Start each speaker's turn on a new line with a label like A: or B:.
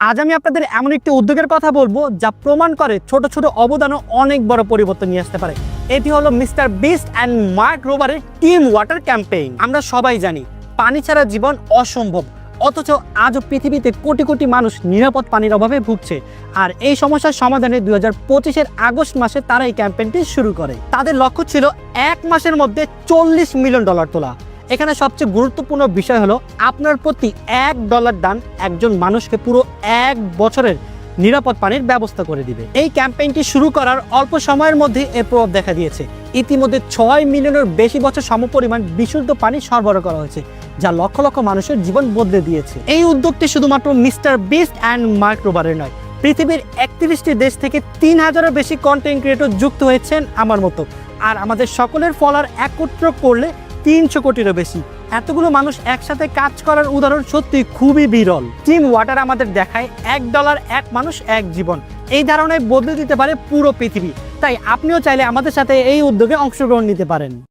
A: আজ আমি আপনাদের এমন একটি উদ্যোগের কথা বলব যা প্রমাণ করে ছোট ছোট অবদানও অনেক বড় পরিবর্তন নিয়ে আসতে পারে। এটি হলো মিস্টার বিস্ট অ্যান্ড মার্ক রোবারের টিম ওয়াটার ক্যাম্পেইন। আমরা সবাই জানি, পানি ছাড়া জীবন অসম্ভব, অথচ আজও পৃথিবীতে কোটি কোটি মানুষ নিরাপদ পানির অভাবে ভুগছে। আর এই সমস্যার সমাধানে দুই হাজার পঁচিশের আগস্ট মাসে তারা এই ক্যাম্পেইনটি শুরু করে। তাদের লক্ষ্য ছিল এক মাসের মধ্যে চল্লিশ মিলিয়ন ডলার তোলা। এখানে সবচেয়ে গুরুত্বপূর্ণ বিষয় হলো আপনার প্রতি এক ডলার দান একজন মানুষকে পুরো এক বছরের নিরাপদ পানির ব্যবস্থা করে দিবে। এই ক্যাম্পেইনটি শুরু করার অল্প সময়ের মধ্যে এর প্রভাব দেখা দিয়েছে। ইতিমধ্যে ছয় মিলিয়নের বেশি বছর সমপরিমাণ বিশুদ্ধ পানি সরবরাহ করা হয়েছে, যা লক্ষ লক্ষ মানুষের জীবন বদলে দিয়েছে। এই উদ্যোগটি শুধুমাত্র মিস্টার বিস্ট অ্যান্ড মার্ক রোবারের নয়, পৃথিবীর একত্রিশটি দেশ থেকে তিন হাজারের বেশি কন্টেন্ট ক্রিয়েটর যুক্ত হয়েছেন আমার মতো। আর আমাদের সকলের ফলার একত্র করলে তিনশো কোটিরও বেশি। এতগুলো মানুষ একসাথে কাজ করার উদাহরণ সত্যি খুবই বিরল। টিম ওয়াটার আমাদের দেখায় এক ডলার, এক মানুষ, এক জীবন। এই ধারণায় বদলে দিতে পারে পুরো পৃথিবী। তাই আপনিও চাইলে আমাদের সাথে এই উদ্যোগে অংশগ্রহণ নিতে পারেন।